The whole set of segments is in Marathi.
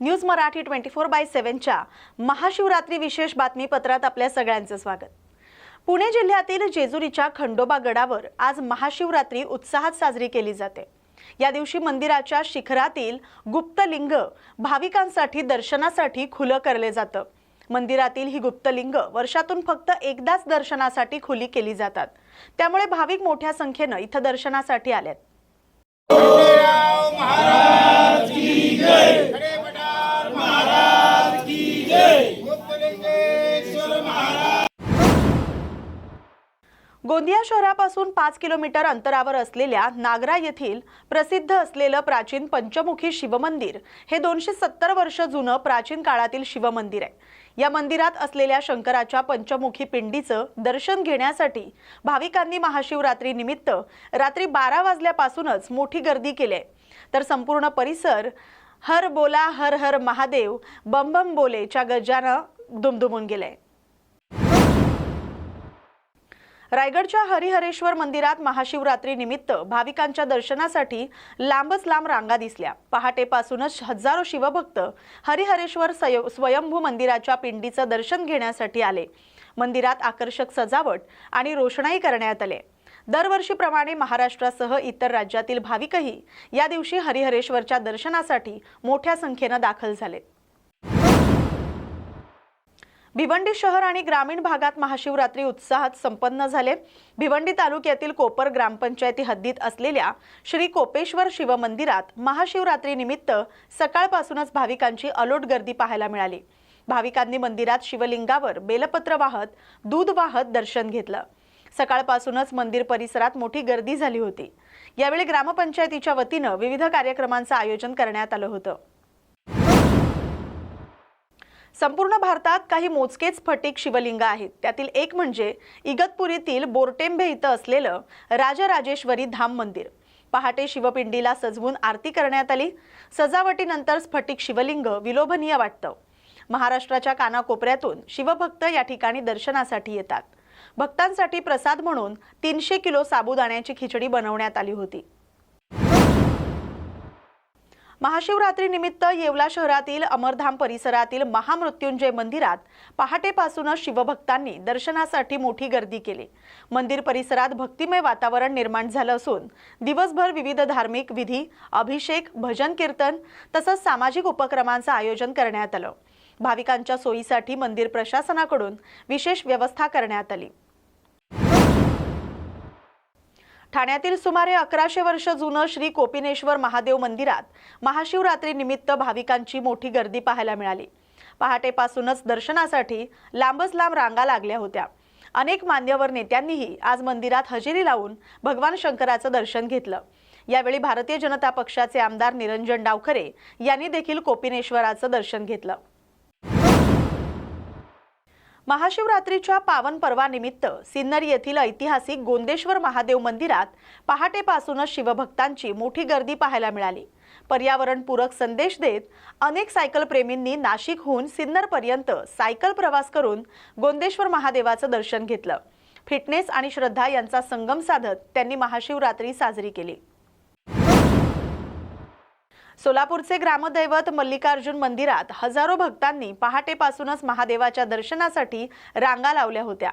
News Marathi twenty four by सेव्हनच्या Mahashivratri विशेष बातमीपत्रात आपल्या सगळ्यांचं स्वागत. पुणे जिल्ह्यातील जेजुरीच्या खंडोबा गडावर आज महाशिवरात्री उत्साहात साजरी केली जाते. या दिवशी मंदिराच्या शिखरातील गुप्तलिंग भाविकांसाठी दर्शनासाठी खुलं करले जातं. मंदिरातील ही गुप्तलिंग वर्षातून फक्त एकदाच दर्शनासाठी खुली केली जातात. त्यामुळे भाविक मोठ्या संख्येनं इथं दर्शनासाठी आलेत खडे पठार महाराज की जय मुक्तलिंगेश्वर महाराज गोंदिया शहरापासून पाच किलोमीटर अंतरावर असलेल्या नागरा येथील प्रसिद्ध असलेलं प्राचीन पंचमुखी शिवमंदिर हे दोनशे सत्तर वर्ष जुनं प्राचीन काळातील शिवमंदिर आहे. या मंदिरात असलेल्या शंकराच्या पंचमुखी पिंडीचं दर्शन घेण्यासाठी भाविकांनी महाशिवरात्री निमित्त रात्री बारा वाजल्यापासूनच मोठी गर्दी केली आहे. तर संपूर्ण परिसर हर बोला हर हर महादेव बम बम बोलेच्या गजानं दुमदुमून गेलंय रायगडच्या हरिहरेश्वर मंदिरात महाशिवरात्री निमित्त भाविकांच्या दर्शनासाठी लांबच लांब रांगा दिसल्या. पहाटेपासूनच हजारो शिवभक्त हरिहरेश्वर स्वयंभू मंदिराच्या पिंडीचं दर्शन घेण्यासाठी आले. मंदिरात आकर्षक सजावट आणि रोषणाई करण्यात आले. दरवर्षीप्रमाणे महाराष्ट्रासह इतर राज्यातील भाविकही या दिवशी हरिहरेश्वरच्या दर्शनासाठी मोठ्या संख्येनं दाखल झाले भिवंडी शहर आणि ग्रामीण भागात महाशिवरात्री उत्साहात संपन्न झाले. भिवंडी तालुक्यातील कोपर ग्रामपंचायती हद्दीत असलेल्या श्री कोपेश्वर शिवमंदिरात महाशिवरात्रीनिमित्त सकाळपासूनच भाविकांची अलोट गर्दी पाहायला मिळाली. भाविकांनी मंदिरात शिवलिंगावर बेलपत्र वाहत दूध वाहत दर्शन घेतलं. सकाळपासूनच मंदिर परिसरात मोठी गर्दी झाली होती. यावेळी ग्रामपंचायतीच्या वतीनं विविध कार्यक्रमांचं आयोजन करण्यात आलं होतं. संपूर्ण भारतात काही मोजकेच फटिक शिवलिंग आहेत. त्यातील एक म्हणजे इगतपुरीतील बोरटेंबे इथं असलेलं राजराजेश्वरी धाम मंदिर. पहाटे शिवपिंडीला सजवून आरती करण्यात आली. सजावटीनंतर स्फटिक शिवलिंग विलोभनीय वाटतं. महाराष्ट्राच्या कानाकोपऱ्यातून शिवभक्त या ठिकाणी दर्शनासाठी येतात. भक्तांसाठी प्रसाद म्हणून तीनशे किलो साबुदाण्याची खिचडी बनवण्यात आली होती. महाशिवरात्रीनिमित्त येवला शहरातील अमरधाम परिसरातील महामृत्युंजय मंदिरात पहाटेपासूनच शिवभक्तांनी दर्शनासाठी मोठी गर्दी केली. मंदिर परिसरात भक्तिमय वातावरण निर्माण झालं असून दिवसभर विविध धार्मिक विधी अभिषेक भजन कीर्तन तसंच सामाजिक उपक्रमांचं आयोजन करण्यात आलं. भाविकांच्या सोयीसाठी मंदिर प्रशासनाकडून विशेष व्यवस्था करण्यात आली. ठाण्यातील सुमारे अकराशे वर्ष जुनं श्री कोपिनेश्वर महादेव मंदिरात महाशिवरात्री निमित्त भाविकांची मोठी गर्दी पाहायला मिळाली. पहाटेपासूनच दर्शनासाठी लांबच लांब रांगा लागल्या होत्या. अनेक मान्यवर नेत्यांनीही आज मंदिरात हजेरी लावून भगवान शंकराचं दर्शन घेतलं. यावेळी भारतीय जनता पक्षाचे आमदार निरंजन डावखरे यांनी देखील कोपिनेश्वराचं दर्शन घेतलं. महाशिवरात्रीच्या पावन पर्वानिमित्त सिन्नर येथील ऐतिहासिक गोंदेश्वर महादेव मंदिरात पहाटेपासूनच शिवभक्तांची मोठी गर्दी पाहायला मिळाली. पर्यावरणपूरक संदेश देत अनेक सायकल प्रेमींनी नाशिकहून सिन्नरपर्यंत सायकल प्रवास करून गोंदेश्वर महादेवाचं दर्शन घेतलं. फिटनेस आणि श्रद्धा यांचा संगम साधत त्यांनी महाशिवरात्री साजरी केली. सोलापूरचे ग्रामदैवत मल्लिकार्जुन मंदिरात हजारो भक्तांनी पहाटेपासूनच महादेवाच्या दर्शनासाठी रांगा लावल्या होत्या.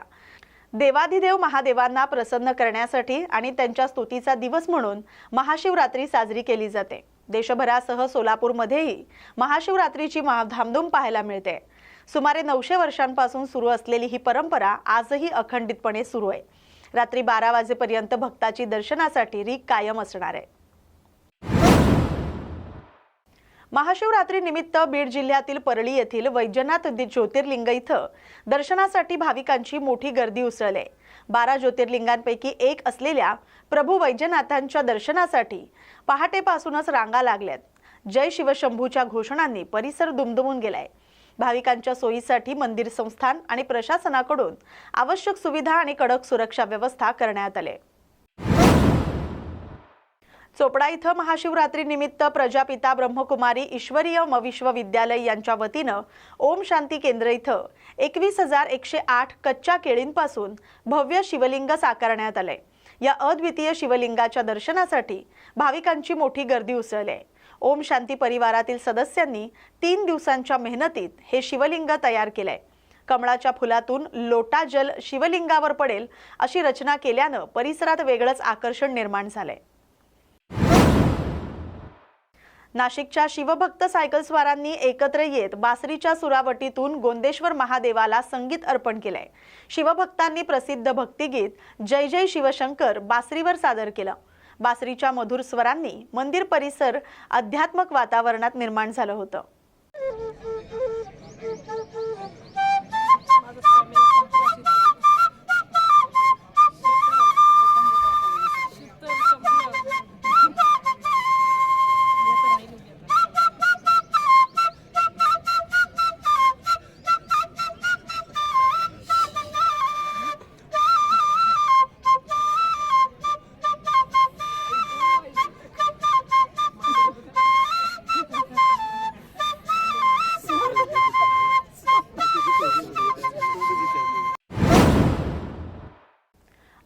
देवाधिदेव महादेवांना प्रसन्न करण्यासाठी आणि त्यांच्या स्तुतीचा दिवस म्हणून महाशिवरात्री साजरी केली जाते. देशभरासह सोलापूरमध्येही महाशिवरात्रीची धामधूम पाहायला मिळते. सुमारे नऊशे वर्षांपासून सुरू असलेली ही परंपरा आजही अखंडितपणे सुरू आहे. रात्री बारा वाजेपर्यंत भक्ताची दर्शनासाठी रीक कायम असणार आहे. महाशिवरात्री निमित्त बीड जिल्ह्यातील परळी येथील वैजनाथ ज्योतिर्लिंग इथं दर्शनासाठी भाविकांची मोठी गर्दी उसळली आहे. बारा ज्योतिर्लिंगांपैकी एक असलेल्या प्रभू वैजनाथांच्या दर्शनासाठी पहाटेपासूनच रांगा लागल्यात. जय शिवशंभूच्या घोषणांनी परिसर दुमदुमून गेलाय. भाविकांच्या सोयीसाठी मंदिर संस्थान आणि प्रशासनाकडून आवश्यक सुविधा आणि कडक सुरक्षा व्यवस्था करण्यात आली चोपडा इथं महाशिवरात्री निमित्त प्रजापिता ब्रह्मकुमारी ईश्वरीय विश्वविद्यालय यांच्या वतीनं ओम शांती केंद्र इथं एकवीस हजार एकशे आठ कच्च्या केळींपासून भव्य शिवलिंग साकारण्यात आलंय. या अद्वितीय शिवलिंगाच्या दर्शनासाठी भाविकांची मोठी गर्दी उसळली आहे ओम शांती परिवारातील सदस्यांनी तीन दिवसांच्या मेहनतीत हे शिवलिंग तयार केलंय. कमळाच्या फुलातून लोटा जल शिवलिंगावर पडेल अशी रचना केल्यानं परिसरात वेगळंच आकर्षण निर्माण झालंय. नाशिकच्या शिवभक्त सायकलस्वारांनी एकत्र येत बासरीच्या सुरावटीतून गोंदेश्वर महादेवाला संगीत अर्पण केलंय. शिवभक्तांनी प्रसिद्ध भक्तिगीत जय जय शिवशंकर बासरीवर सादर केलं. बासरीच्या मधुर स्वरांनी मंदिर परिसर अध्यात्मक वातावरणात निर्माण झालं होतं.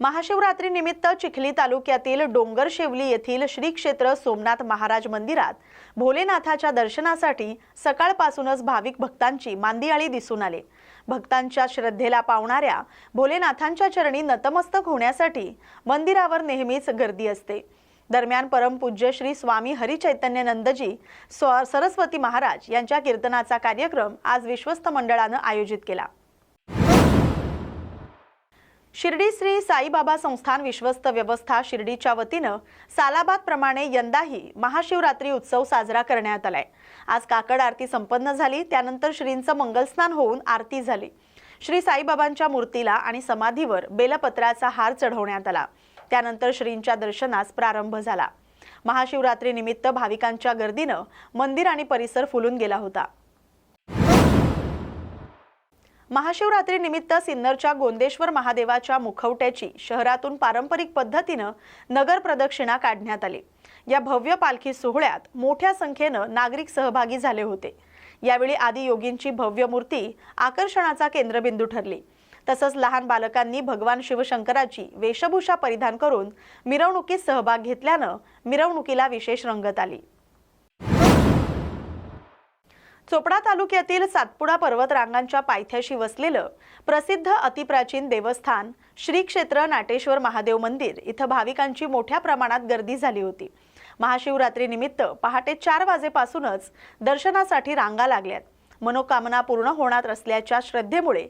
महाशिवरात्रीनिमित्त चिखली तालुक्यातील डोंगरशेवली येथील श्री क्षेत्र सोमनाथ महाराज मंदिरात भोलेनाथाच्या दर्शनासाठी सकाळपासूनच भाविक भक्तांची मांदियाळी दिसून आले. भक्तांच्या श्रद्धेला पावणाऱ्या भोलेनाथांच्या चरणी नतमस्तक होण्यासाठी मंदिरावर नेहमीच गर्दी असते. दरम्यान परमपूज्य श्री स्वामी हरिचैतन्यनंदजी स्व सरस्वती महाराज यांच्या कीर्तनाचा कार्यक्रम आज विश्वस्त मंडळानं आयोजित केला. शिर्डी श्री साईबाबा संस्थान विश्वस्त व्यवस्था शिर्डीच्या वतीनं सालाबाद प्रमाणे यंदाही महाशिवरात्री उत्सव साजरा करण्यात आलाय. आज काकड आरती संपन्न झाली त्यानंतर श्रींचं मंगलस्नान होऊन आरती झाली. श्री साईबाबांच्या मूर्तीला आणि समाधीवर बेलपत्राचा हार चढवण्यात आला. त्यानंतर श्रींच्या दर्शनास प्रारंभ झाला. महाशिवरात्री निमित्त भाविकांच्या गर्दीनं मंदिर आणि परिसर फुलून गेला होता. महाशिवरात्रीनिमित्त सिन्नरच्या गोंदेश्वर महादेवाच्या मुखवट्याची शहरातून पारंपरिक पद्धतीनं नगर प्रदक्षिणा काढण्यात आली. या भव्य पालखी सोहळ्यात मोठ्या संख्येनं नागरिक सहभागी झाले होते. यावेळी आदी योगींची भव्य मूर्ती आकर्षणाचा केंद्रबिंदू ठरली. तसंच लहान बालकांनी भगवान शिवशंकराची वेशभूषा परिधान करून मिरवणुकीत सहभाग घेतल्यानं मिरवणुकीला विशेष रंगत आली. चोपडा तालुक्यातील सातपुडा पर्वत रांगांच्या पायथ्याशी वसलेलं प्रसिद्ध अतिप्राचीन देवस्थान श्री क्षेत्र नाटेश्वर महादेव मंदिर इथं भाविकांची मोठ्या प्रमाणात गर्दी झाली होती. महाशिवरात्रीनिमित्त पहाटे चार वाजेपासूनच दर्शनासाठी रांगा लागल्यात. मनोकामना पूर्ण होणार असल्याच्या श्रद्धेमुळे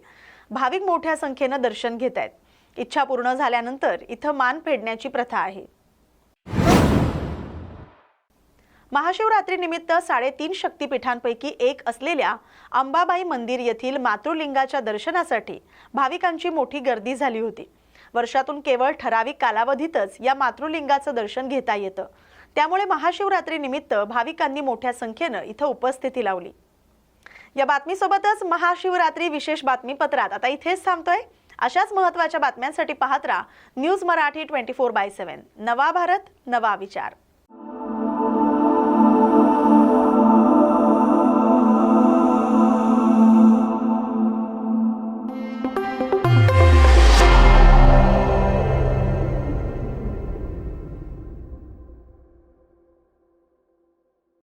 भाविक मोठ्या संख्येनं दर्शन घेत आहेत इच्छा पूर्ण झाल्यानंतर इथं मान फेडण्याची प्रथा आहे. महाशिवरात्रीनिमित्त साडेतीन शक्तिपीठांपैकी एक असलेल्या अंबाबाई मंदिर येथील मातृलिंगाच्या दर्शनासाठी भाविकांची मोठी गर्दी झाली होती. वर्षातून केवळ ठराविक कालावधीतच या मातृलिंगाचं दर्शन घेता येतं. त्यामुळे महाशिवरात्रीनिमित्त भाविकांनी मोठ्या संख्येनं इथं उपस्थिती लावली. या बातमीसोबतच महाशिवरात्री विशेष बातमीपत्रात आता इथेच थांबतोय. अशाच महत्त्वाच्या बातम्यांसाठी पाहत राहा news Marathi twenty four by seven नवा भारत नवा विचार.